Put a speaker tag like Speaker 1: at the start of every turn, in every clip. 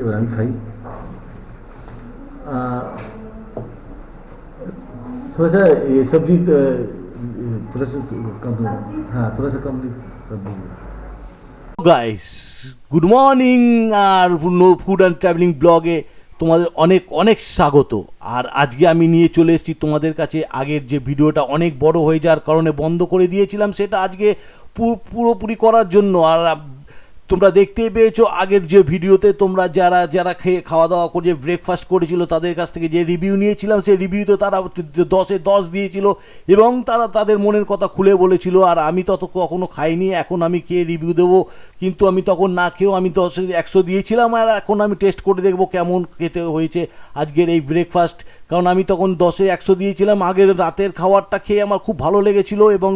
Speaker 1: এবার আমি খাই आ, थोड़ा सा ये सब्जी तो, थोड़ा सा कम हाँ थोड़ा सा कम कर दीजिए
Speaker 2: guys good morning R food and travelling ব্লগে তোমাদের অনেক অনেক স্বাগত আর আজকে আমি নিয়ে চলে এসেছি তোমাদের কাছে আগের যে ভিডিওটা অনেক বড় হয়ে যাওয়ার কারণে বন্ধ করে দিয়েছিলাম সেটা আজকে পু- পুরোপুরি করার জন্য আর আম, তোমরা দেখতেই পেয়েছ, আগের যে ভিডিওতে তোমরা যারা যারা খেয়ে খাওয়া দাওয়া করে ব্রেকফাস্ট করেছিল, তাদের কাছ থেকে যে রিভিউ নিয়েছিলাম, সেই রিভিউতে তারা দশে দশ দিয়েছিল এবং তারা তাদের মনের কথা খুলে বলেছিল, আর আমি তত কখনো খাইনি, এখন আমি খেয়ে রিভিউ দেবো। কিন্তু আমি তখন না খেয়েও আমি দশে একশো দিয়েছিলাম, আর এখন আমি টেস্ট করে দেখব কেমন খেতে হয়েছে আজকের এই ব্রেকফাস্ট কারণ আমি তখন দশে একশো দিয়েছিলাম, আগের রাতের খাবারটা খেয়ে আমার খুব ভালো লেগেছিল এবং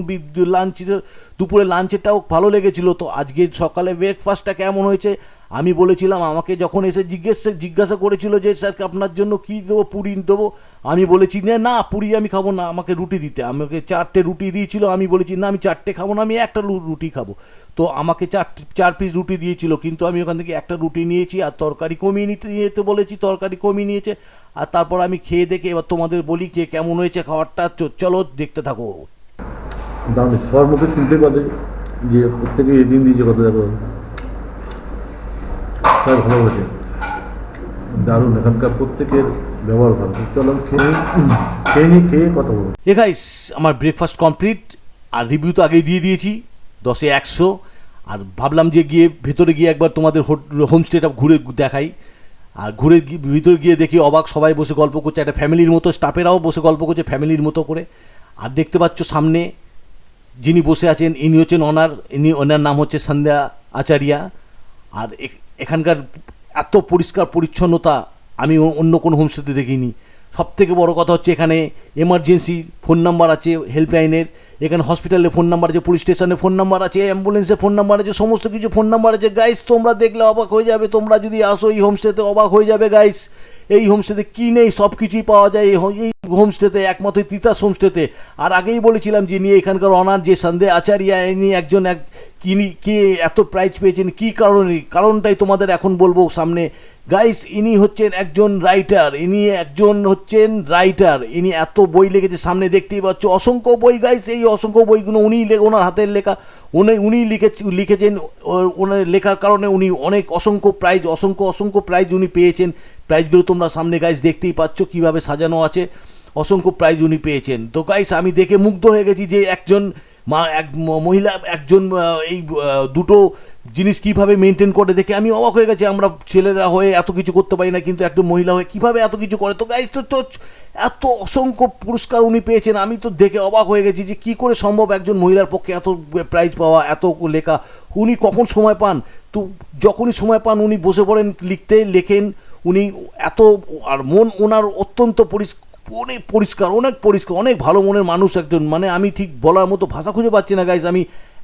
Speaker 2: লাঞ্চের দুপুরে লাঞ্চেরটাও ভালো লেগেছিল। তো আজকে সকালে ব্রেকফাস্টটা কেমন হয়েছে? আমি বলেছিলাম, আমাকে যখন এসে জিজ্ঞেস জিজ্ঞাসা করেছিল যে স্যার আপনার জন্য কী দেবো? পুরি দেবো? আমি বলেছি যে না, পুরি আমি খাব না, আমাকে রুটি দিতে। আমাকে চারটে রুটি দিয়েছিল, আমি বলেছি, না, আমি চারটে খাব না, আমি একটা রুটি খাব। তো আমাকে চার চার পিস রুটি দিয়েছিল, কিন্তু আমি ওখান থেকে একটা রুটি নিয়েছি আর তরকারি কমিয়ে নিতে নিতে বলেছি, তরকারি কমিয়ে নিয়েছে। আর তারপর আমি খেয়ে দেখে এবার তোমাদের বলি যে, কেমন হয়েছে খাবারটা? চলো দেখতে থাকো।
Speaker 1: দারুণ সবার মুখে শুনতে পাবে যে প্রত্যেকে রেটিং দিয়েছে কত দেখো সবাই ভালো হয়েছে দারুণ, এখানকার প্রত্যেকের ব্যবহার ভালো। চলো, খেয়ে। খেয়ে নিই খেয়ে কথা বলব
Speaker 2: এ গাইস আমার ব্রেকফাস্ট কমপ্লিট আর রিভিউ তো আগেই দিয়ে দিয়েছি, দশে একশো। আর ভাবলাম যে গিয়ে ভেতরে গিয়ে একবার তোমাদের হোমস্টেটা ঘুরে দেখাই। আর ঘুরে ভিতরে গিয়ে দেখি অবাক সবাই বসে গল্প করছে। একটা ফ্যামিলির মতো স্টাফেরাও বসে গল্প করছে ফ্যামিলির মতো করে। আর দেখতে পাচ্ছ সামনে যিনি বসে আছেন, ইনি হচ্ছেন ওনার, ইনি ওনার নাম হচ্ছে সন্ধ্যা আচারিয়া। আর এখ- এখানকার এত পরিষ্কার পরিচ্ছন্নতা, আমি অন্য কোনো হোমস্টেতে দেখিনি। সব থেকে বড় কথা হচ্ছে এখানে এমার্জেন্সি ফোন নাম্বার আছে হেল্পলাইনের এখানে হসপিটালে ফোন নাম্বার আছে পুলিশ স্টেশনে ফোন নাম্বার আছে অ্যাম্বুলেন্সে ফোন নাম্বার আছে, সমস্ত কিছু ফোন নাম্বার আছে। গাইস তোমরা দেখলে অবাক হয়ে যাবে, তোমরা যদি আসো এই হোমস্টেতে, অবাক হয়ে যাবে গাইস এই হোমস্টেতে কী নেই? সব কিছুই পাওয়া যায়। এই এই হোমস্টেতে, একমাত্র তিতাস হোমস্টেতে। আর আগেই বলেছিলাম যে, নিয়ে এখানকার অনার যে সন্দেহ আচারিয়া ইনি একজন এক কিনি, কে এত প্রাইজ পেয়েছেন? কী কারণে? কারণটাই তোমাদের এখন বলব সামনে। গাইস ইনি হচ্ছেন একজন রাইটার ইনি একজন হচ্ছেন রাইটার ইনি এত বই লিখেছে সামনে, দেখতেই পাচ্ছ। অসংখ্য বই গাইস এই অসংখ্য বইগুলো উনিই ওনার হাতের লেখা। উনি উনি লিখে লিখেছেন ওনার লেখার কারণে উনি অনেক অসংখ্য প্রাইজ অসংখ্য অসংখ্য প্রাইজ উনি পেয়েছেন। প্রাইজগুলো তোমরা সামনে গাইজ দেখতেই পাচ্ছ কীভাবে সাজানো আছে। অসংখ্য প্রাইজ উনি পেয়েছেন। তো গাইস আমি দেখে মুগ্ধ হয়ে গেছি যে একজন মা, এক মহিলা, একজন এই দুটো জিনিস কীভাবে মেনটেন করে দেখে আমি অবাক হয়ে গেছি, আমরা ছেলেরা হয়ে এত কিছু করতে পারি না, কিন্তু একজন মহিলা হয়ে কীভাবে এত কিছু করে? তো গাইস তো তো, এত অসংখ্য পুরস্কার উনি পেয়েছেন, আমি তো দেখে অবাক হয়ে গেছি যে কি করে সম্ভব একজন মহিলার পক্ষে এত প্রাইজ পাওয়া, এত লেখা। উনি কখন সময় পান? তো যখনই সময় পান, উনি বসে পড়েন, লিখতে, লেখেন, উনি এত, আর মন ওনার অত্যন্ত পরিষ্কার অনেক পরিষ্কার অনেক পরিষ্কার, অনেক ভালো মনের মানুষ একজন। মানে আমি ঠিক বলার মতো ভাষা খুঁজে পাচ্ছি না গাইজ আমি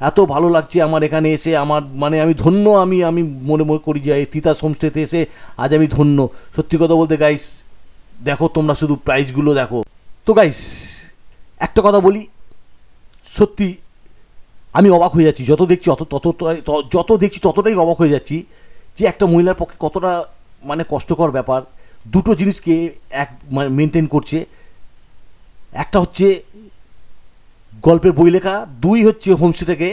Speaker 2: এত ভালো লাগছে আমার এখানে এসে, আমার মানে আমি ধন্য, আমি আমি মনে মনে করি যে তিতাস হোমস্টেতে এসে আজ আমি ধন্য। সত্যি কথা বলতে গাইস দেখো তোমরা শুধু প্রাইজগুলো দেখো। তো গাইস একটা কথা বলি, সত্যি আমি অবাক হয়ে যাচ্ছি, যত দেখছি অত, তত যত দেখছি ততটাই অবাক হয়ে যাচ্ছি যে একটা মহিলার পক্ষে কতটা মানে কষ্টকর ব্যাপার। দুটো জিনিসকে এক মানে মেনটেন করছে। একটা হচ্ছে গল্পের বই লেখা দুই হচ্ছে হোমস্টেটাকে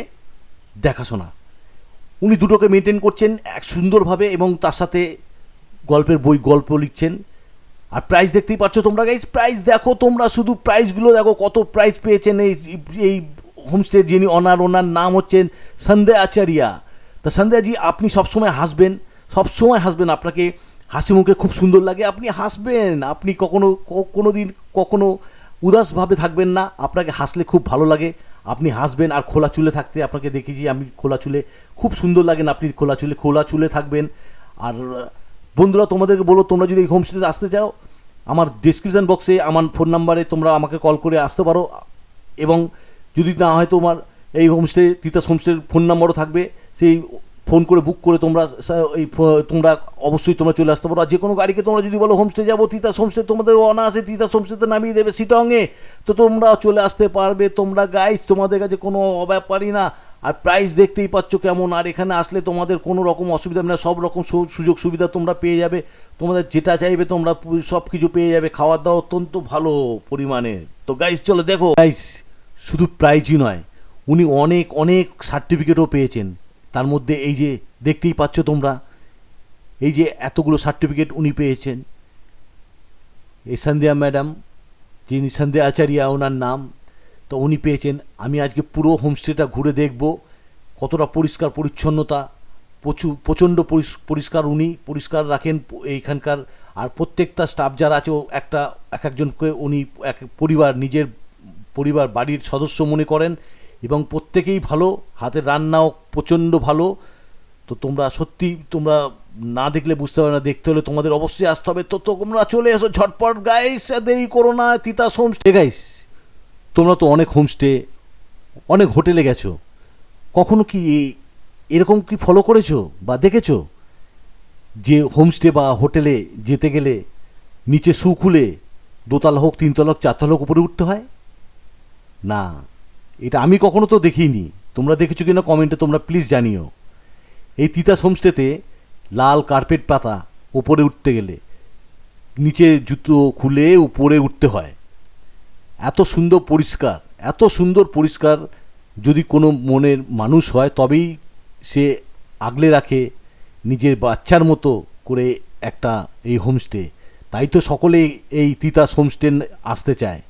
Speaker 2: দেখাশোনা। উনি দুটোকে মেনটেন করছেন এক সুন্দরভাবে এবং তার সাথে গল্পের বই, গল্প লিখছেন। আর প্রাইজ দেখতেই পাচ্ছ তোমরা গাইজ প্রাইজ দেখো তোমরা, শুধু প্রাইজগুলো দেখো, কত প্রাইজ পেয়েছেন এই এই হোমস্টে যিনি অনার ওনার নাম হচ্ছেন সন্ধ্যা আচারিয়া। তা সন্ধ্যাজি, আপনি সবসময় হাসবেন সবসময় হাসবেন, আপনাকে হাসি মুখে খুব সুন্দর লাগে, আপনি হাসবেন, আপনি কখনো কোনো দিন কখনো উদাসভাবে থাকবেন না, আপনাকে হাসলে খুব ভালো লাগে। আপনি হাসবেন আর খোলা চুলে থাকতে আপনাকে দেখেছি, আমি খোলা চুলে, খুব সুন্দর লাগেন আপনি খোলা চুলে খোলা চুলে থাকবেন। আর, বন্ধুরা, তোমাদেরকে বলো, তোমরা যদি এই হোমস্টেতে আসতে চাও, আমার ডিসক্রিপশন বক্সে আমার ফোন নাম্বারে তোমরা আমাকে কল করে আসতে পারো। এবং যদি না হয় তোমার এই হোমস্টে, তিতাস হোমস্টের ফোন নাম্বারও থাকবে। সেই ফোন করে বুক করে তোমরা এই তোমরা অবশ্যই তোমরা চলে আসতে পারো। আর যে কোনো গাড়িকে তোমরা যদি বলো, হোমস্টে যাব, তিতাস, হোমস্টে তোমাদের অনায়াসে তিতাস, হোমস্টেতে নামিয়ে দেবে সিটংয়ে। তো তোমরা চলে আসতে পারবে। তোমরা গাইস তোমাদের কাছে কোনো ব্যাপারই না। আর প্রাইস দেখতেই পাচ্ছ কেমন। আর এখানে আসলে তোমাদের কোনো রকম অসুবিধা না সব রকম সুযোগ সুবিধা তোমরা পেয়ে যাবে। তোমাদের যেটা চাইবে তোমরা সব কিছু পেয়ে যাবে। খাওয়ার দাওয়া অত্যন্ত ভালো পরিমাণে। তো গাইস চলো দেখো। গাইস শুধু প্রাইজই নয়, উনি অনেক অনেক সার্টিফিকেটও পেয়েছেন। তার মধ্যে এই যে দেখতেই পাচ্ছ তোমরা, এই যে এতগুলো সার্টিফিকেট উনি পেয়েছেন। এই সন্ধ্যা ম্যাডাম, যিনি সন্ধ্যা আচারিয়া, ওনার নাম, তো উনি পেয়েছেন। আমি আজকে পুরো হোমস্টেটা ঘুরে দেখব, কতটা পরিষ্কার পরিচ্ছন্নতা, প্রচুর, প্রচণ্ড পরিষ্কার উনি, পরিষ্কার রাখেন এইখানকার। আর প্রত্যেকটা স্টাফ যারা আছে একটা, এক একজনকে উনি এক পরিবার, নিজের পরিবার, বাড়ির সদস্য মনে করেন এবং প্রত্যেকেই ভালো, হাতের রান্নাও প্রচণ্ড ভালো। তো তোমরা সত্যি তোমরা না দেখলে বুঝতে পারবে না, দেখতে হলে তোমাদের অবশ্যই আসতে হবে। তো তোমরা চলে এসো ঝটপট গাইস দেরি করো না তিতাস হোমস্টে গাইস তোমরা তো অনেক হোমস্টে অনেক হোটেলে গেছো। কখনো কি এরকম কি ফলো করেছ বা দেখেছ? যে হোমস্টে বা হোটেলে যেতে গেলে নিচে শু খুলে দোতলা হোক, তিনতলা হোক, চারতলা হোক, উপরে উঠতে হয়? না। এটা আমি কখনো তো দেখিনি। তোমরা দেখেছ কিনা কমেন্টে তোমরা প্লিজ জানিও। এই তিতাস হোমস্টেতে লাল কার্পেট পাতা ওপরে উঠতে গেলে, নিচে জুতো খুলে উপরে উঠতে হয়। এত সুন্দর পরিষ্কার, এত সুন্দর পরিষ্কার যদি কোনো মনের মানুষ হয়, তবেই সে আগলে রাখে নিজের বাচ্চার মতো করে একটা এই হোমস্টে। তাই তো সকলে এই তিতাস হোমস্টে আসতে চায়।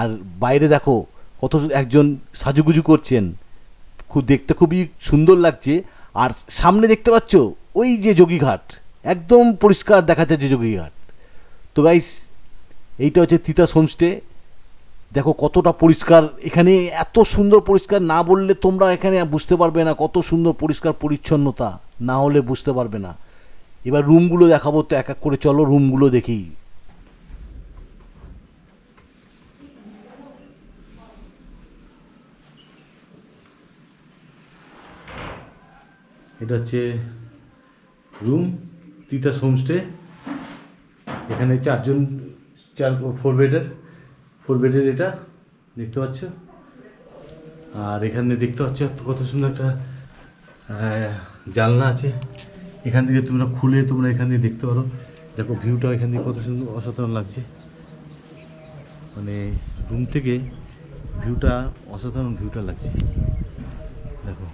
Speaker 2: আর বাইরে দেখো কত একজন সাজুগুজু করছেন। খুব দেখতে খুবই সুন্দর লাগছে। আর সামনে দেখতে পাচ্ছ, ওই যে যোগীঘাট। একদম পরিষ্কার দেখা যাচ্ছে যোগীঘাট। তো গাইস এইটা হচ্ছে তিতাস হোমস্টে দেখো কতটা পরিষ্কার। এখানে এত সুন্দর পরিষ্কার না বললে তোমরা এখানে বুঝতে পারবে না কত সুন্দর পরিষ্কার পরিচ্ছন্নতা। না হলে বুঝতে পারবে না। এবার রুমগুলো দেখাবো তো এক এক করে। চলো রুমগুলো দেখি।
Speaker 1: এটা হচ্ছে রুম তিতাস হোমস্টে এখানে চারজন, চার ফোর বেডের ফোর বেডের এটা দেখতে পাচ্ছ। আর এখানে দেখতে পাচ্ছ কত সুন্দর একটা জানলা আছে। এখান থেকে তোমরা খুলে তোমরা এখান থেকে দেখতে পারো। দেখো ভিউটা এখান থেকে কত সুন্দর অসাধারণ লাগছে। মানে রুম থেকে ভিউটা অসাধারণ ভিউটা লাগছে। দেখো।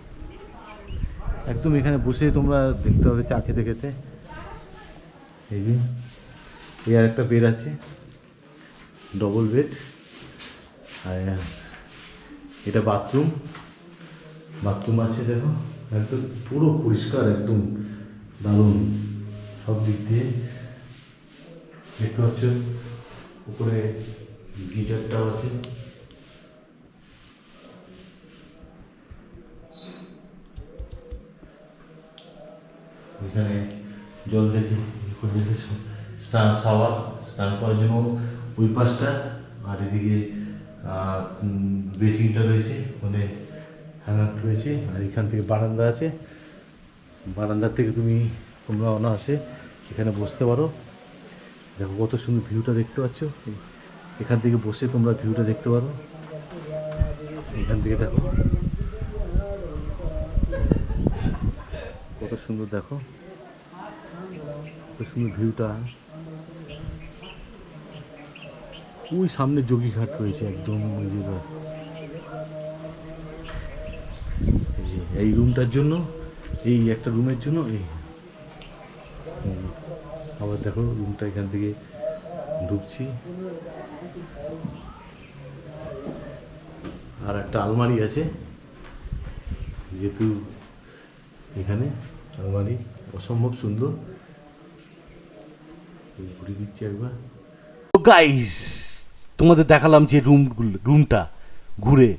Speaker 1: একদম এখানে বসে তোমরা দেখতে পাবে চা খেতে খেতে। এই যে, এই আর একটা বেড আছে ডবল বেড আর, এটা বাথরুম বাথরুম আছে দেখো, একদম পুরো পরিষ্কার, একদম দারুণ। সব দিক দিয়ে দেখতে পাচ্ছ, উপরে গিজারটাও আছে। এখানে জল করে রেখে স্নান শাওয়ার স্নান করার জন্য ওই পাশটা, আর এদিকে বেসিনটা রয়েছে মানে হ্যাঙ্গার রয়েছে, আর এখান থেকে বারান্দা আছে। বারান্দার থেকে তুমি তোমরা অনায়াসে সেখানে বসতে পারো। দেখো কত সুন্দর ভিউটা দেখতে পাচ্ছ। এখান থেকে বসে তোমরা ভিউটা দেখতে পারো। এখান থেকে দেখো। কত সুন্দর দেখো। কত সুন্দর ভিউটা। ওই সামনে যোগীঘাট রয়েছে একদম, ওই যে এই রুমটার জন্য, এই একটা রুমের জন্য, এই। আবার দেখো রুমটা এখান থেকে ঢুকছি। আর একটা আলমারি আছে, যেহেতু এখানে। আলমারি, অসম্ভব সুন্দর। ঘুরে দিচ্ছি একবার।
Speaker 2: গাইস তোমাদের দেখালাম যে রুমগুলো রুমটা ঘুরে।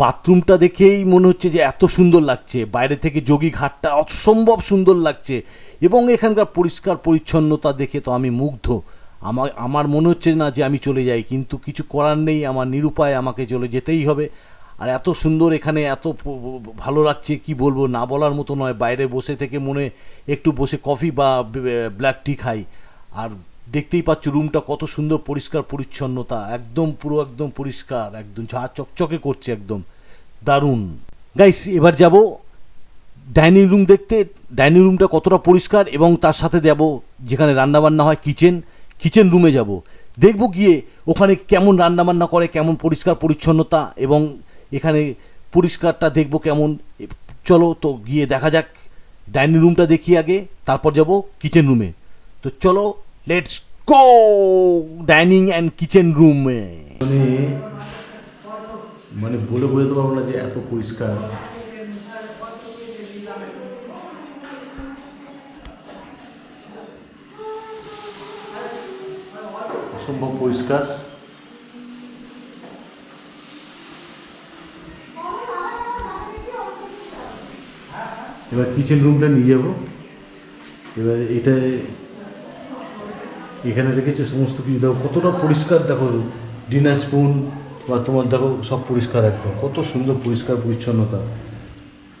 Speaker 2: বাথরুমটা দেখেই মনে হচ্ছে যে এত সুন্দর লাগছে। বাইরে থেকে যোগী ঘাটটা অসম্ভব সুন্দর লাগছে। এবং এখানকার পরিষ্কার পরিচ্ছন্নতা দেখে তো আমি মুগ্ধ। আমার আমার মনে হচ্ছে না যে আমি চলে যাই, কিন্তু কিছু করার নেই। আমার নিরুপায় আমাকে চলে যেতেই হবে। আর এত সুন্দর এখানে, এত ভালো লাগছে, কি বলব, না বলার মতো নয়। বাইরে বসে থেকে মনে একটু বসে কফি বা ব্ল্যাক টি খাই। আর দেখতেই পাচ্ছ রুমটা কত সুন্দর পরিষ্কার পরিচ্ছন্নতা, একদম পুরো একদম পরিষ্কার, একদম ঝা, চকচকে করছে একদম। দারুণ। গাইস এবার যাব ডাইনিং রুম দেখতে। ডাইনিং রুমটা কতটা পরিষ্কার এবং তার সাথে যাব যেখানে রান্নাবান্না হয় কিচেন কিচেন রুমে যাব। দেখব গিয়ে ওখানে কেমন রান্নাবান্না করে, কেমন পরিষ্কার পরিচ্ছন্নতা এবং এখানে পরিষ্কারটা দেখব কেমন। চলো তো গিয়ে দেখা যাক। ডাইনিং রুমটা দেখি আগে, তারপর যাব কিচেন রুমে। তো চলো let's go dining and kitchen রুমে।
Speaker 1: মানে মানে বলে বোঝাতে পারব না যে এত পরিষ্কার। অসম্ভব পরিষ্কার। এবার কিচেন রুমটা নিয়ে যাব। এবার এটা এখানে দেখেছ সমস্ত কিছু। দেখো কতটা পরিষ্কার, দেখো ডিনার স্পুন বা তোমার দেখো সব পরিষ্কার একদম। কত সুন্দর পরিষ্কার পরিচ্ছন্নতা।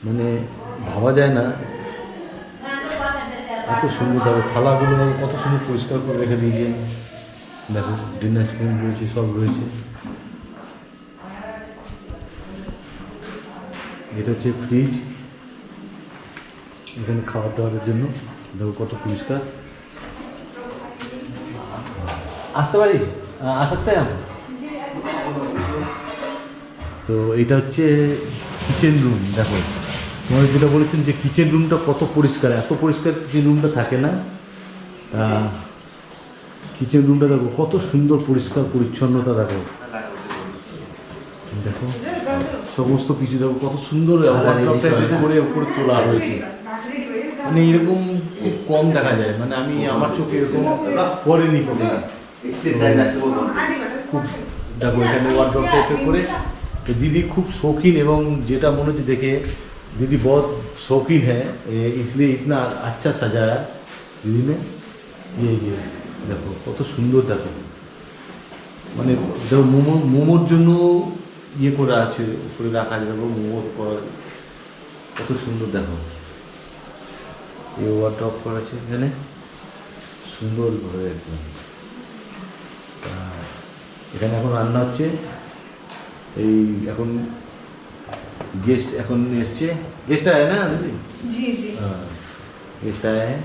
Speaker 1: মানে ভাবা যায় না এত সুন্দর। দেখো থালাগুলো কত সুন্দর পরিষ্কার করে রেখে দিয়েছে। দেখো ডিনার স্পুন রয়েছে, সব রয়েছে। এটা হচ্ছে ফ্রিজ এখানে খাবার দাবারের জন্য। দেখো কত পরিষ্কার।
Speaker 2: আসতে পারি? আসতে
Speaker 1: তো এটা হচ্ছে কিচেন রুম দেখো। তোমার যেটা বলেছেন যে কিচেন রুমটা কত পরিষ্কার এত পরিষ্কার কিচেন রুমটা থাকে না। তা কিচেন রুমটা দেখো কত সুন্দর পরিষ্কার পরিচ্ছন্নতা দেখো। দেখো সমস্ত কিছু দেখো কত সুন্দর করে উপরে তোলা রয়েছে। মানে এরকম খুব কম দেখা যায়। মানে আমি আমার চোখে এরকম পরেনি কখনো। খুব দেখো, এখানে ওয়ার্ড্রপটা করে তো দিদি খুব শৌখিন এবং যেটা মনে হচ্ছে দেখে দিদি बहुत শৌখিন হ্যাঁ। इसलिए इतना আচ্ছা सजाया दीदी ने দেখো, কত সুন্দর দেখো। মানে দেখো, মোমো, মোমোর জন্য ইয়ে করা আছে, উপরে রাখা যাবে মোমো করা। কত সুন্দর দেখো। এই ওয়ার্ড্রপ করা আছে এখানে সুন্দরভাবে একদম তা এখানে এখন রান্না হচ্ছে এই এখন गेस्ट এখন এসছে गेस्ट आया ना दीदी
Speaker 3: जी जी
Speaker 1: हाँ गेस्ट आया है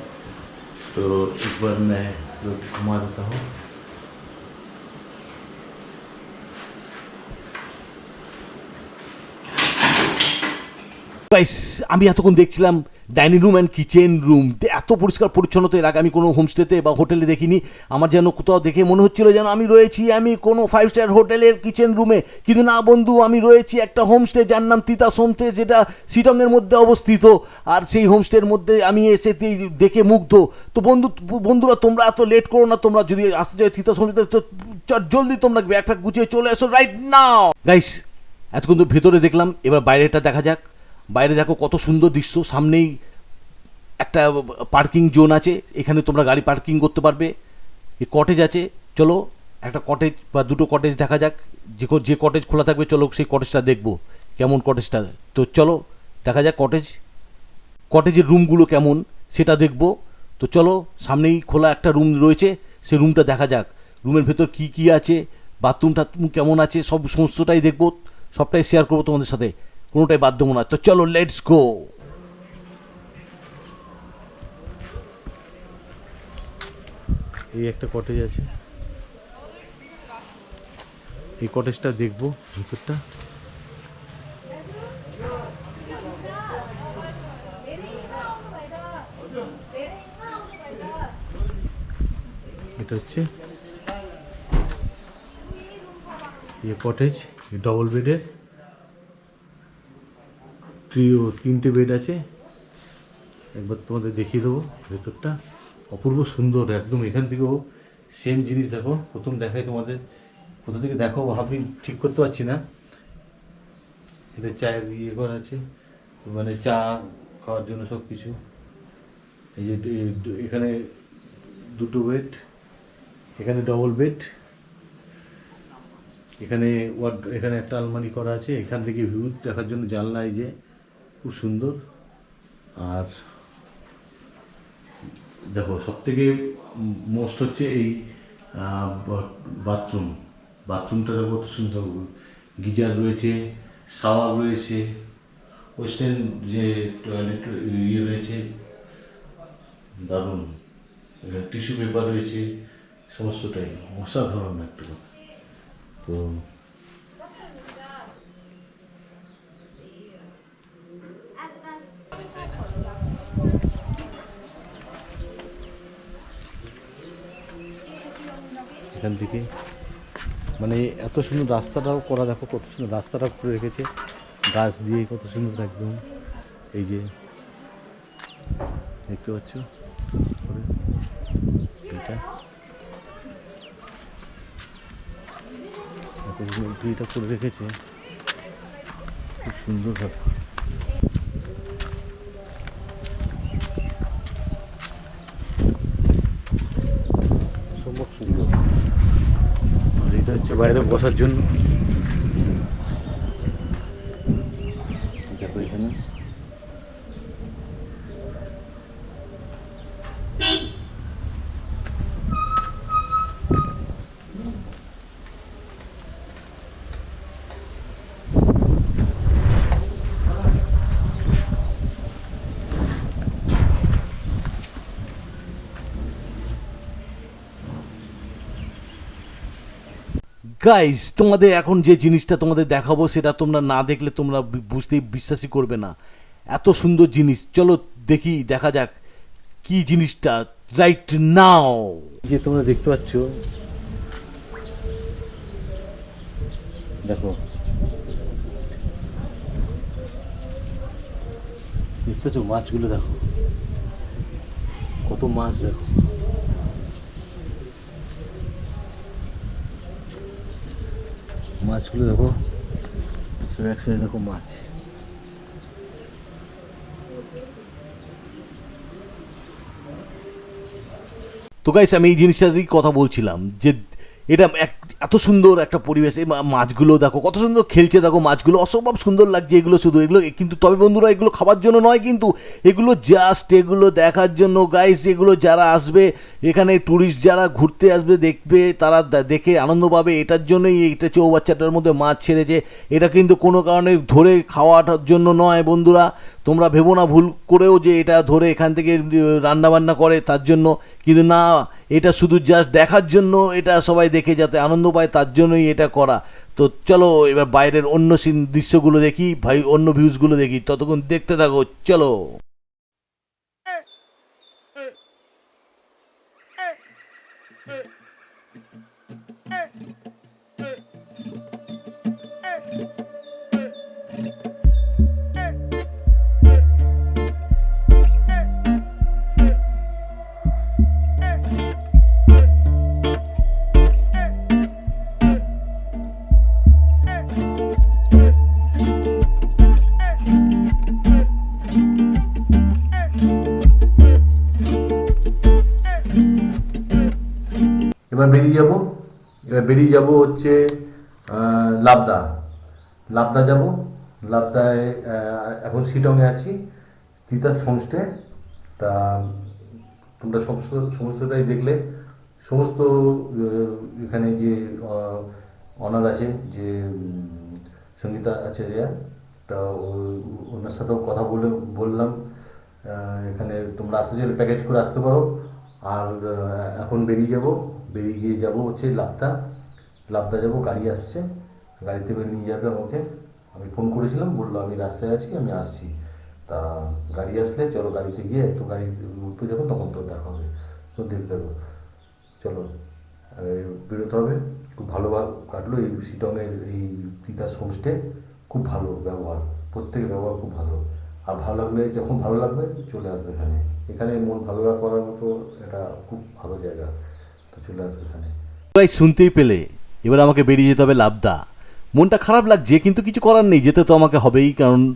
Speaker 1: तो एक बार मैं लोग घुमा देता हूँ
Speaker 2: গাইস আমি এতক্ষণ দেখছিলাম dining room and kitchen room এত পরিষ্কার পরিচ্ছন্নতা এর আগে আমি কোনো হোমস্টেতে বা হোটেলে দেখিনি। আমার যেন কোথাও দেখে মনে হচ্ছিল যেন আমি রয়েছি আমি কোনো ফাইভ স্টার হোটেলের কিচেন রুমে কিন্তু না বন্ধু, আমি রয়েছি একটা হোমস্টে যার নাম তিতাস হোমস্টে যেটা শিটংয়ের মধ্যে অবস্থিত। আর সেই হোমস্টের মধ্যে আমি এসে তে- দেখে মুগ্ধ। তো বন্ধু, বন্ধুরা, তোমরা এত লেট করো না, তোমরা যদি আসতে চাই তিতাস হোমস্টে তো চট জলদি তোমরা ব্যাগটা গুছিয়ে চলে এসো রাইট নাও গাইস এতক্ষণ তো ভেতরে দেখলাম, এবার বাইরেটা দেখা যাক। বাইরে দেখো কত সুন্দর দৃশ্য, সামনেই একটা পার্কিং জোন আছে, এখানে তোমরা গাড়ি পার্কিং করতে পারবে কটেজ আছে, চলো, একটা কটেজ বা দুটো কটেজ দেখা যাক, যে যে কটেজ খোলা থাকবে, চলো সেই কটেজটা দেখব, কেমন কটেজটা তো চলো, দেখা যাক কটেজ কটেজের রুমগুলো কেমন, সেটা দেখব। তো চলো, সামনেই খোলা একটা রুম রয়েছে, সে রুমটা দেখা যাক। রুমের ভেতর কি কি আছে বাথরুমটা কেমন আছে, সব সমস্তটাই দেখব, সবটাই শেয়ার করব তোমাদের সাথে। কোনোটাই বাধ্য দেবো না। তো চলো লেটস গো
Speaker 1: এই একটা কটেজ আছে। এই কটেজটা দেখব, ভিতরটা। এটা হচ্ছে ये কটেজ ডবল বেডের ট্রিও তিনটে বেড আছে। একবার তোমাদের দেখিয়ে দেবো ভেতরটা। অপূর্ব সুন্দর, একদম এখান থেকেও সেম জিনিস দেখো। প্রথম দেখাই তোমাদের। কোথা থেকে দেখো ভাবি ঠিক করতে পারছি না। এটা চায়ের ইয়ে করা আছে। মানে চা খাওয়ার জন্য সব কিছু। এই যে এখানে দুটো বেড এখানে ডবল বেড এখানে ওয়ার্ড এখানে একটা আলমারি করা আছে। এখান থেকে ভিউ দেখার জন্য জানলা এই যে। খুব সুন্দর। আর দেখো সব থেকে মোস্ট হচ্ছে এই বাথরুম। বাথরুমটা দেখো কত সুন্দর। গিজার রয়েছে, শাওয়ার রয়েছে, ওয়েস্টার্ন যে টয়লেট ইয়ে রয়েছে, দারুণ। টিস্যু পেপার রয়েছে, সমস্তটাই। অসাধারণ একটা কথা। তো এখান থেকে। মানে এত সুন্দর রাস্তাটাও করা, দেখো কত সুন্দর রাস্তাটা করে রেখেছে। গাছ দিয়ে কত সুন্দর একদম। এই যে, দেখতে পাচ্ছ? এটা এটা করে রেখেছে। খুব সুন্দর ব্যাপার সম্ভব সুন্দর আর এটা হচ্ছে বাইরে বসার জন্য দেখো এখানে
Speaker 2: গাইস তোমাদের এখন যে জিনিসটা তোমাদের দেখাবো, সেটা তোমরা না দেখলে তোমরা বুঝতেই বিশ্বাসই করবে না। এত সুন্দর জিনিস। চলো দেখি, দেখা যাক কি জিনিসটা রাইট নাও
Speaker 1: যে তোমরা দেখতে পাচ্ছ, দেখো। দেখতে পাচ্ছ মাছগুলো, দেখো। কত মাছ, দেখো। মাছগুলো দেখো একসাথে দেখো মাছ।
Speaker 2: তো গাইস আমি এই জিনিসটা কথা বলছিলাম যে এটা এক এত সুন্দর একটা পরিবেশ, এই মাছগুলো দেখো, কত সুন্দর খেলছে দেখো মাছগুলো, অসম্ভব সুন্দর লাগছে এগুলো শুধু, এগুলো কিন্তু তবে বন্ধুরা এগুলো খাবার জন্য নয় কিন্তু এগুলো জাস্ট এগুলো দেখার জন্য গাইস এগুলো যারা আসবে, এখানে ট্যুরিস্ট যারা ঘুরতে আসবে, দেখবে, তারা দেখে আনন্দ পাবে, এটার জন্যই এটা চৌবাচ্চাটার মধ্যে মাছ ছেড়েছে, এটা কিন্তু কোনো কারণে ধরে খাওয়াটার জন্য নয় বন্ধুরা। তোমরা ভেবো না ভুল করেও যে এটা ধরে এখান থেকে রান্নাবান্না করে তার জন্য। কিন্তু না, এটা শুধু জাস্ট দেখার জন্য এটা সবাই দেখে যাতে আনন্দ পায়, তার জন্যই এটা করা। তো চলো এবার বাইরের অন্য সিন দৃশ্যগুলো দেখি, ভাই, অন্য ভিউজগুলো দেখি। ততক্ষণ দেখতে থাকো, চলো।
Speaker 1: এবার বেরিয়ে যাব। এবার বেরিয়ে যাব হচ্ছে লাবদা। লাবদা যাব। লাবদায় এখন শিটংয়ে আছি। তিতাস হোমস্টে তা তোমরা সমস্ত সমস্তটাই দেখলে। সমস্ত এখানে যে অনার আছে, যে সঙ্গীতা আচার্যা, তা ওনার সাথেও কথা বলে, বললাম। এখানে তোমরা আসতে চাইলে প্যাকেজ করে আসতে পারো। আর এখন বেরিয়ে যাব। বেরিয়ে গিয়ে যাব হচ্ছে লাবদা। লাবদা যাব, গাড়ি আসছে। গাড়িতে করে নিয়ে যাবে আমাকে। আমি ফোন করেছিলাম, বলল, আমি রাস্তায় আছি, আমি আসছি। তা গাড়ি আসলে, চলো গাড়িতে গিয়ে একটু গাড়ি উঠতে যাব তখন তোর দেখা হবে। তো দেখতে হবে। চলো বেরোতে হবে। খুব ভালো কাটলো এই শিটংয়ের এই তিতাস হোমস্টে খুব ভালো ব্যবহার, প্রত্যেকের ব্যবহার খুব ভালো। আর ভালো লাগলে, যখন ভালো লাগবে, চলে আসবে এখানে। এখানে মন ভালো করার মতো এটা খুব ভালো জায়গা। তো চলে আসবে এখানে।
Speaker 2: গাই শুনতেই পেলে। এবার আমাকে বেরিয়ে যেতে হবে লাবদা। মনটা খারাপ লাগছে কিন্তু কিছু করার নেই। যেতে তো আমাকে হবেই কারণ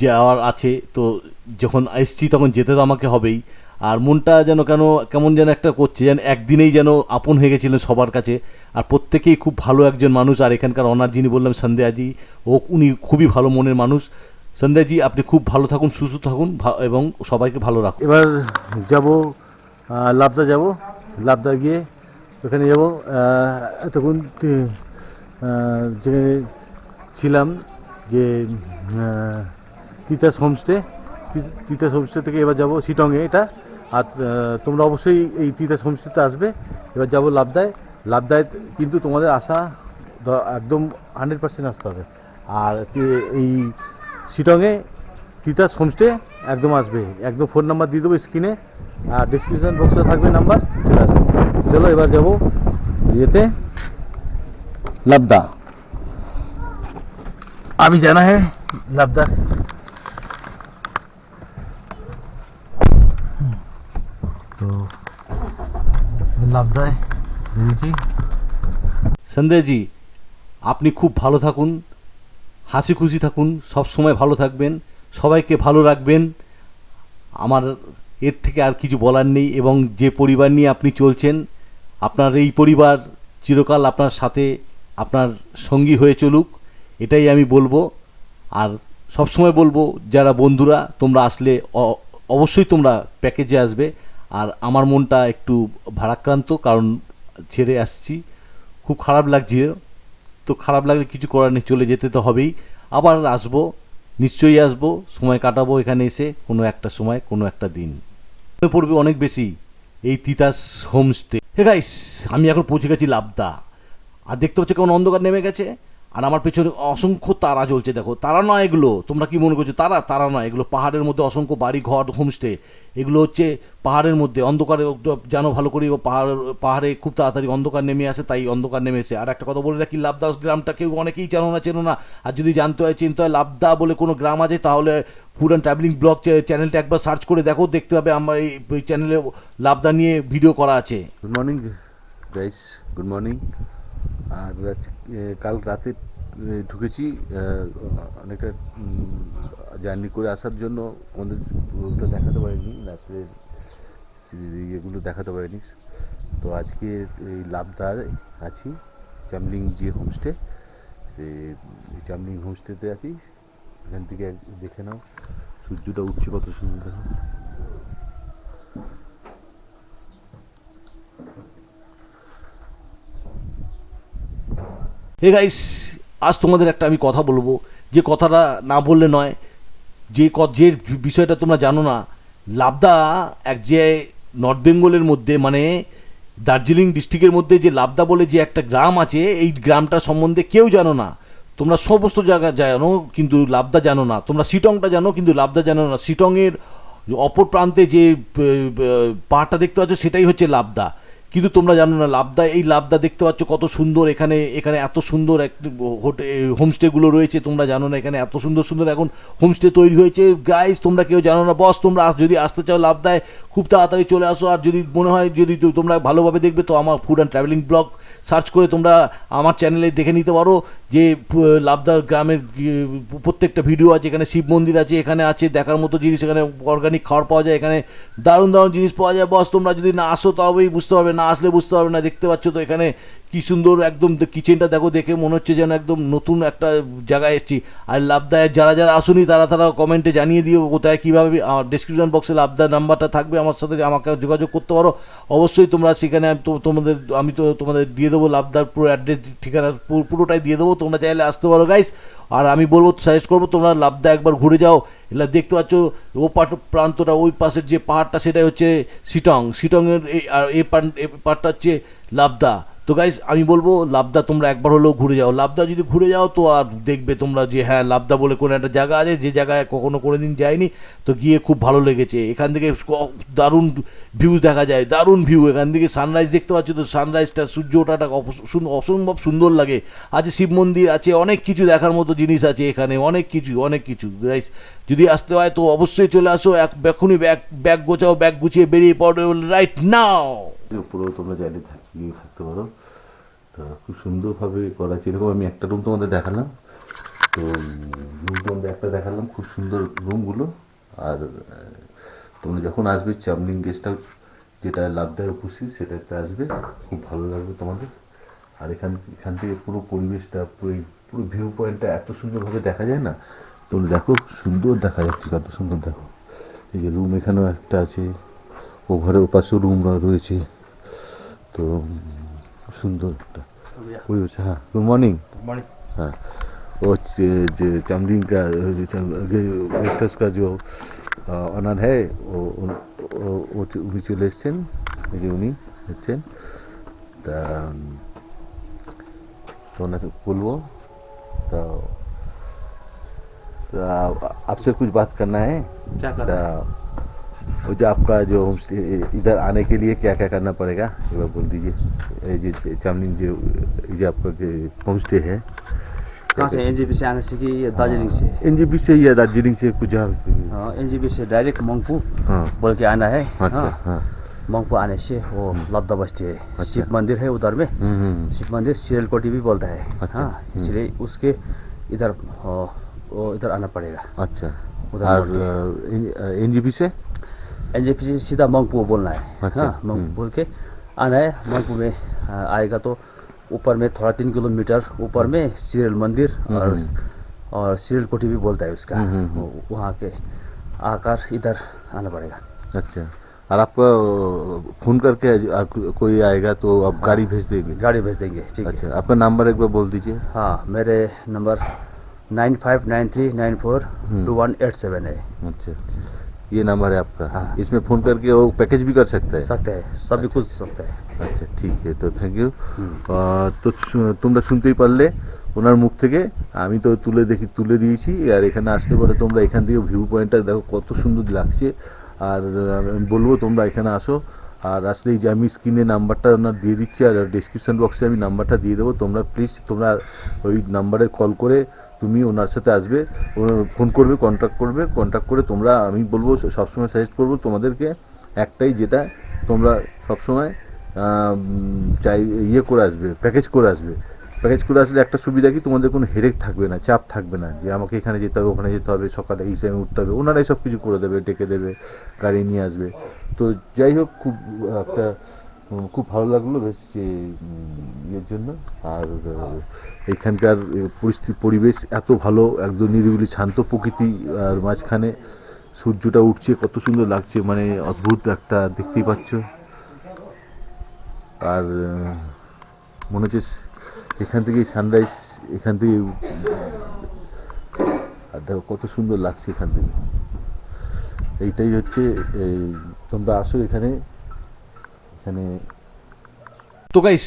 Speaker 2: যাওয়ার আছে। তো যখন এসছি তখন যেতে তো আমাকে হবেই। আর মনটা যেন কেন কেমন যেন একটা করছে যেন একদিনেই যেন আপন হয়ে গেছিলেন সবার কাছে। আর প্রত্যেকেই খুব ভালো একজন মানুষ। আর এখানকার অনার যিনি বললাম সন্ধ্যাজি ও উনি খুবই ভালো মনের মানুষ। সন্ধ্যাজি আপনি খুব ভালো থাকুন সুস্থ থাকুন ভা- এবং সবাইকে ভালো রাখুন।
Speaker 1: এবার যাব লাবদা যাব। লাবদা গিয়ে ওখানে যাব। এতক্ষণ যেখানে ছিলাম যে তিতাস হোমস্টে তিতাস হোমস্টে থেকে এবার যাব শিটংয়ে, এটা। আর তোমরা অবশ্যই এই তিতাস হোমস্টেতে আসবে। এবার যাব লাভদায় লাভদায় কিন্তু তোমাদের আসা একদম হান্ড্রেড পার্সেন্ট আসতে হবে। আর এই শিটংয়ে তিতাস হোমস্টে একদম আসবে। একদম ফোন নাম্বার দিয়ে দেবো স্ক্রিনে আর ডিসক্রিপশন বক্সে থাকবে নাম্বার চলে এবার যাব ইয়েতে। লাবদা। আমি জানা হ্যাঁ লাবদা। তো, লাবদায় বেরিয়েছি
Speaker 2: সন্দেহজি, আপনি খুব ভালো থাকুন হাসি খুশি থাকুন, সব সময় ভালো থাকবেন, সবাইকে ভালো রাখবেন। আমার এর থেকে আর কিছু বলার নেই এবং যে পরিবার নিয়ে আপনি চলছেন, আপনার এই পরিবার চিরকাল আপনার সাথে আপনার সঙ্গী হয়ে চলুক, এটাই আমি বলব। আর সবসময় বলব, যারা বন্ধুরা, তোমরা আসলে অবশ্যই তোমরা প্যাকেজে আসবে। আর আমার মনটা একটু ভারাক্রান্ত, কারণ ছেড়ে আসছি। খুব খারাপ লাগছে তো খারাপ লাগলে কিছু করার নেই, চলে যেতে তো হবেই। আবার আসব, নিশ্চয়ই আসব, সময় কাটাবো এখানে এসে, কোনো একটা সময়, কোনো একটা দিন। মনে পড়বে অনেক বেশি। এই তিতাস হোমস্টে। হে গাইস আমি এখন পৌঁছে গেছি লাবদা। আর দেখতে পাচ্ছ কেমন অন্ধকার নেমে গেছে? আর আমার পেছনে অসংখ্য তারা জ্বলছে, দেখো। তারা নয় এগুলো, তোমরা কি মনে করছ? তারা তারা নয় এগুলো পাহাড়ের মধ্যে অসংখ্য বাড়ি, ঘর, হোমস্টে। এগুলো হচ্ছে পাহাড়ের মধ্যে, অন্ধকারে জানো ভালো করে পাহাড়, পাহাড়ে খুব তাড়াতাড়ি অন্ধকার নেমে আসে, তাই অন্ধকার নেমে এসে। আর একটা কথা বলে রাখি লাবদা গ্রামটা কেউ অনেকেই জানো না, চেনো না। আর যদি জানতে হয়, চিনতে হয়, লাবদা বলে কোনো গ্রাম আছে, তাহলে ফুড অ্যান্ড ট্রাভেলিং ব্লগ চ্যানেলটা একবার সার্চ করে দেখো, দেখতে হবে আমার এই চ্যানেলে লাবদা নিয়ে ভিডিও করা আছে।
Speaker 1: গুড মর্নিং গুড মর্নিং আর কাল রাতে ঢুকেছি অনেকটা জার্নি করে আসার জন্য আমাদের ওটা দেখাতে পারিনি রাত্রে ইয়েগুলো দেখাতে পারিনি। তো আজকে এই লাভদার আছি, চামলিং যে হোমস্টে, সে, চামলিং হোমস্টেতে আছি। এখান থেকে দেখে নাও, সূর্যটা উঠছে কত সুন্দর।
Speaker 2: হে গাইস, আজ তোমাদের একটা আমি কথা বলব। যে কথাটা না বললে নয়, যে যে বিষয়টা তোমরা জানো না, লাবদা এক যে নর্থ বেঙ্গলের মধ্যে মানে দার্জিলিং ডিস্ট্রিক্টের মধ্যে যে লাবদা বলে যে একটা গ্রাম আছে, এই গ্রামটা সম্বন্ধে কেউ জানো না। তোমরা সমস্ত জায়গা জানো, কিন্তু লাবদা জানো না। তোমরা সিটংটা জানো, কিন্তু লাবদা জানো না। সিটংয়ের অপর প্রান্তে যে পাহাড়টা দেখতে পাচ্ছ, সেটাই হচ্ছে লাবদা। কিন্তু তোমরা জানো না, লাবদা, এই লাবদা দেখতে পাচ্ছ কত সুন্দর এখানে এখানে এত সুন্দর এক, হোটে হোমস্টেগুলো রয়েছে, তোমরা জানো না এখানে এত সুন্দর সুন্দর এখন হোমস্টে তৈরি হয়েছে। গাইজ তোমরা কেউ জানো না বস তোমরা যদি আসতে চাও লাবদায়, খুব তাড়াতাড়ি চলে আসো। আর যদি মনে হয়, যদি তোমরা ভালোভাবে দেখবে, তো আমার food and traveling blog search করে তোমরা আমার চ্যানেলে দেখে নিতে পারো যে লাভদার গ্রামের প্রত্যেকটা ভিডিও আছে, এখানে শিব মন্দির আছে, এখানে আছে, দেখার মতো জিনিস, এখানে অর্গানিক খাওয়ার পাওয়া যায়, এখানে দারুণ দারুণ জিনিস পাওয়া যায়। বস, তোমরা যদি না আসো, তবেই বুঝতে পারবে, না আসলে বুঝতে পারবে না, দেখতে পাচ্ছ তো এখানে কি সুন্দর একদম কিচেনটা দেখো, দেখে মনে হচ্ছে যেন একদম নতুন একটা জায়গায় এসেছি। আর লাভদায় যারা যারা আসুনি, তারা তারা কমেন্টে জানিয়ে দিও কোথায়, কীভাবে ডিসক্রিপশন বক্সে লাভদার নাম্বারটা থাকবে, আমার সাথে আমাকে যোগাযোগ করতে পারো। অবশ্যই তোমরা সেখানে তোমাদের, আমি তো তোমাদের দিয়ে দেবো লাভদার পুরো অ্যাড্রেস ঠিকানা পুরো- পুরোটাই দিয়ে দেবো, তোমরা চাইলে আসতে পারো গাইস আর আমি বলব সাজেস্ট করব, তোমরা লাভদা একবার ঘুরে যাও। এলা দেখতে পাচ্ছ, ও পাট প্রান্তটা, ওই পাশের যে পাহাড়টা, সেটাই হচ্ছে সিটং সিটংয়ের আর এই পাহাড়টা হচ্ছে লাবদা তো গাইস আমি বলব, লাবদা, তোমরা একবার হলেও ঘুরে যাও। লাবদা যদি ঘুরে যাও, তো আর দেখবে তোমরা যে হ্যাঁ লাবদা বলে কোনো একটা জায়গা আছে, যে জায়গায় কখনো কোনো দিন যায়নি তো গিয়ে খুব ভালো লেগেছে। এখান থেকে দারুণ ভিউ দেখা যায়, দারুণ ভিউ এখান থেকে সানরাইজ দেখতে পাচ্ছ তো সানরাইজটা সূর্য ওঠাটা অসম্ভব সুন্দর লাগে। আছে শিব মন্দির, আছে অনেক কিছু দেখার মতো জিনিস আছে এখানে, অনেক কিছু অনেক কিছু গাইস যদি আসতে হয়, তো অবশ্যই চলে আসো, এক, এখনই ব্যাগ ব্যাগ গোছাও, ব্যাগ গুছিয়ে বেরিয়ে পড়ো রাইট নাও
Speaker 1: উপরেও তোমরা চাইলে থাকিয়ে থাকতে পারো। তো খুব সুন্দরভাবে করা আছে এরকম আমি একটা রুম তোমাদের দেখালাম। তো রুম তোমাদের একটা দেখালাম, খুব সুন্দর রুমগুলো আর তোমরা যখন আসবে, চামলিং গেস্ট হাউস যেটা লাভদার উপস্থিত, সেটাতে আসবে। খুব ভালো লাগবে তোমাদের। আর এখান এখান থেকে পুরো পরিবেশটা, পুরো পুরো ভিউ পয়েন্টটা এত সুন্দরভাবে দেখা যায় না? তোমরা দেখো, সুন্দর দেখা যাচ্ছে, কত সুন্দর দেখো। এই যে রুম এখানেও একটা আছে। ও ঘরে ওপাশেও রুম রয়েছে। তো উম, সুন্দর একটা পরিবেশ হ্যাঁ গুড মর্নিং হ্যাঁ वो च- जो चामलिंग का जो चाम- गेस्ट हाउस का जो অনার है ও উন- ও- ও চ- উনি চলে এসছেন এই যে উনি হচ্ছেন তা উম, তো ওনাকে বলবো तो तो आ- आपसे कुछ बात करना है
Speaker 3: क्या
Speaker 1: तो
Speaker 3: करना है?
Speaker 1: वो जो आपका जो होम स्टे इधर आने के लिए क्या क्या करना पड़ेगा? एक बार बोल दीजिए। ये जो चामलिंग जो ये जो आपका होम स्टे है।
Speaker 3: कहाँ से एनजेपी से आने से कि ये दार्जिलिंग से?
Speaker 1: एनजीपी से या दार्जिलिंग से कुछ जहाँ
Speaker 3: एनजेपी से डायरेक्ट मंगपू
Speaker 1: हाँ।
Speaker 3: बोल के आना है।
Speaker 1: अच्छा
Speaker 3: हाँ,
Speaker 1: हाँ।
Speaker 3: मंगपू आने से वो लद्दा बस्ती है।
Speaker 1: अच्छा।
Speaker 3: शिव मंदिर है उधर में।
Speaker 1: हम्म, हम्म,
Speaker 3: शिव मंदिर सीरियल कोटी भी बोलता है।
Speaker 1: अच्छा,
Speaker 3: हाँ
Speaker 1: हम्म।
Speaker 3: इसलिए उसके इधर वो इधर आना पड़ेगा।
Speaker 1: अच्छा।
Speaker 3: उधर एन
Speaker 1: जी से?
Speaker 3: एनजेपी से सीधा मंगपू बोलना है।
Speaker 1: अच्छा,
Speaker 3: हाँ मंगपू
Speaker 1: हम्म।
Speaker 3: बोल के आना है। मंगपू में आएगा तो ऊपर में थोड़ा तीन किलोमीटर ऊपर में सीरियल मंदिर और
Speaker 1: हम्म।
Speaker 3: और सीरियल कोठी भी बोलता है उसका।
Speaker 1: हम्म, हम्म, हम्म।
Speaker 3: वहाँ के आकर इधर आना पड़ेगा।
Speaker 1: अच्छा। और आपका फ़ोन करके कोई आएगा तो आप हाँ, गाड़ी भेज देंगे?
Speaker 3: गाड़ी भेज देंगे ठीक है।
Speaker 1: अच्छा आपका नंबर एक बार बोल दीजिए।
Speaker 3: हाँ मेरे number nine five nine three nine four
Speaker 1: हम्म।
Speaker 3: टू वन एट सेवन है।
Speaker 1: अच्छा। ये नंबर है आपका
Speaker 3: हाँ।
Speaker 1: इसमें फ़ोन करके वो पैकेज भी कर सकते हैं
Speaker 3: सकते हैं सभी कुछ सकते हैं
Speaker 1: আচ্ছা ঠিক আছে তো থ্যাংক ইউ
Speaker 3: হুম।
Speaker 1: তো শু- তোমরা শুনতেই পারলে ওনার মুখ থেকে আমি তো তুলে দেখি তুলে দিয়েছি আর এখানে আসলে পরে তোমরা এখান থেকে ভিউ পয়েন্টটা দেখো কত সুন্দর লাগছে আর আহ, আমি বলবো তোমরা এখানে আসো আর আসলে এই যে আমি স্ক্রিনে নাম্বারটা ওনার দিয়ে দিচ্ছি আর ডিসক্রিপশন বক্সে আমি নাম্বারটা দিয়ে দেবো তোমরা প্লিজ তোমরা ওই নাম্বারে কল করে তুমি ওনার সাথে আসবে ফোন করবে কন্ট্যাক্ট করবে কন্ট্যাক্ট করে তোমরা, আমি বলব, সবসময় সাজেস্ট করব তোমাদেরকে একটাই যেটা, তোমরা সবসময় চাই ইয়ে করে আসবে প্যাকেজ করে আসবে। প্যাকেজ করে আসলে একটা সুবিধা কি, তোমাদের কোনো হেডেক থাকবে না, চাপ থাকবে না, যে আমাকে এখানে যেতে হবে, ওখানে যেতে হবে, সকালে এই টাইমে উঠতে হবে, ওনারাই সব কিছু করে দেবে, ডেকে দেবে, গাড়ি নিয়ে আসবে। তো যাই হোক, খুব একটা খুব ভালো লাগল বেশ যে ইয়ের জন্য। আর এখানকার পরিস্থিতি পরিবেশ এত ভালো, একদম নিরিবিলি, শান্ত প্রকৃতি, আর মাঝখানে সূর্যটা উঠছে, কত সুন্দর লাগছে মানে অদ্ভুত একটা দেখতেই পাচ্ছ। আর মনে হচ্ছে এখান থেকে সানরাইজ এখান থেকে আর দেখো কত সুন্দর লাগছে এখান থেকে। এইটাই হচ্ছে তোমরা আসো এখানে। এখানে
Speaker 2: তো গাইস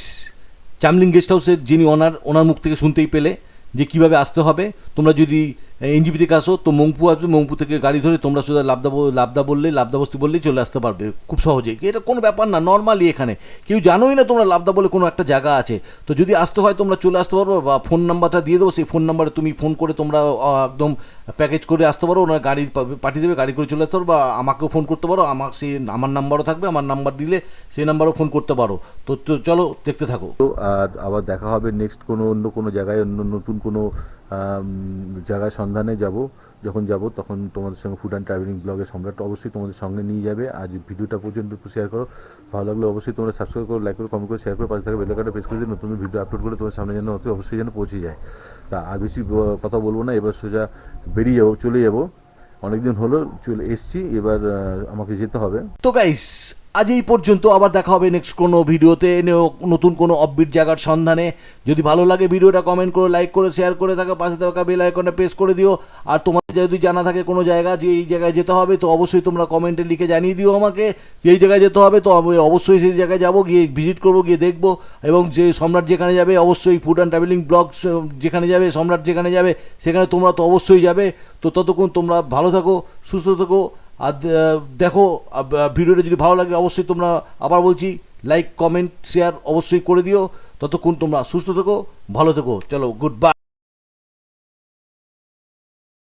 Speaker 2: চামলিং গেস্ট হাউসের যিনি ওনার ওনার মুখ থেকে শুনতেই পেলে যে কীভাবে আসতে হবে। তোমরা যদি এনজিপি থেকে আসো তো মংপু আসবে, মংপু থেকে গাড়ি ধরে তোমরা শুধু লাবদা লাবদা বললে, লাবদা বস্তি বললেই চলে আসতে পারবে, খুব সহজেই এটা কোনো ব্যাপার না নর্মালি এখানে। কেউ জানোই না তোমরা লাবদা বলে কোনো একটা জায়গা আছে। তো যদি আসতে হয়, তোমরা চলে আসতে পারো, বা ফোন নাম্বারটা দিয়ে দেবো, সেই ফোন নাম্বারে তুমি ফোন করে তোমরা একদম প্যাকেজ করে আসতে পারো, ওনার গাড়ি পাঠিয়ে দেবে, গাড়ি করে চলে আসতে পারো, বা আমাকেও ফোন করতে পারো, আমার সেই আমার নাম্বারও থাকবে, আমার নাম্বার দিলে সেই নাম্বারও ফোন করতে পারো। তো চলো, দেখতে থাকো।
Speaker 1: আর আবার দেখা হবে নেক্সট কোনো অন্য কোনো জায়গায়, অন্য নতুন কোনো আম, জায়গায় সন্ধানে যাব যখন যাব তখন তোমাদের সঙ্গে ফুড অ্যান্ড ট্রাভেলিং ব্লগের সম্রাট অবশ্যই তোমাদের সঙ্গে নিয়ে যাবে। আজ ভিডিওটা পর্যন্ত শেয়ার করো। ভালো লাগলে অবশ্যই তোমরা সাবস্ক্রাইব করো লাইক করো কমেন্ট করে শেয়ার করে পাশে থাকা বেলাকাটা প্রেস করে দিয়ে নতুন ভিডিও আপলোড করে তোমার সামনে যেন অতি অবশ্যই যেন পৌঁছে যায়। তা আর বেশি কথা বলব না এবার সোজা বেরিয়ে যাব চলে যাব। অনেকদিন হলো চলে এসছি এবার আমাকে যেতে হবে।
Speaker 2: তো গাইস আজ এই পর্যন্ত, আবার দেখা হবে নেক্সট কোনো ভিডিওতে। নতুন কোনো অববিট জায়গার সন্ধানে। যদি ভালো লাগে ভিডিওটা কমেন্ট করে লাইক করে শেয়ার করে থাকা, পাশে থাকা বেল আইকনটা প্রেস করে দিও। আর তোমাদের যদি জানা থাকে কোনো জায়গা যে এই জায়গায় যেতে হবে, তো অবশ্যই তোমরা কমেন্টে লিখে জানিয়ে দিও আমাকে। যে এই জায়গায় যেতে হবে, তো আমি অবশ্যই সেই জায়গায় যাব, গিয়ে ভিজিট করব, গিয়ে দেখব। এবং যে সম্রাট যেখানে যাবে, অবশ্যই ফুড অ্যান্ড ট্রাভেলিং ব্লগ যেখানে যাবে, সম্রাট যেখানে যাবে, সেখানে তোমরা তো অবশ্যই যাবে। তো ততক্ষণ তোমরা ভালো থাকো, সুস্থ থাকো। আর দেখো ভিডিওটা যদি ভালো লাগে, অবশ্যই তোমরা, আবার বলছি লাইক কমেন্ট শেয়ার অবশ্যই করে দিও। ততক্ষণ তোমরা সুস্থ থেকো, ভালো থেকো। চলো গুড বাই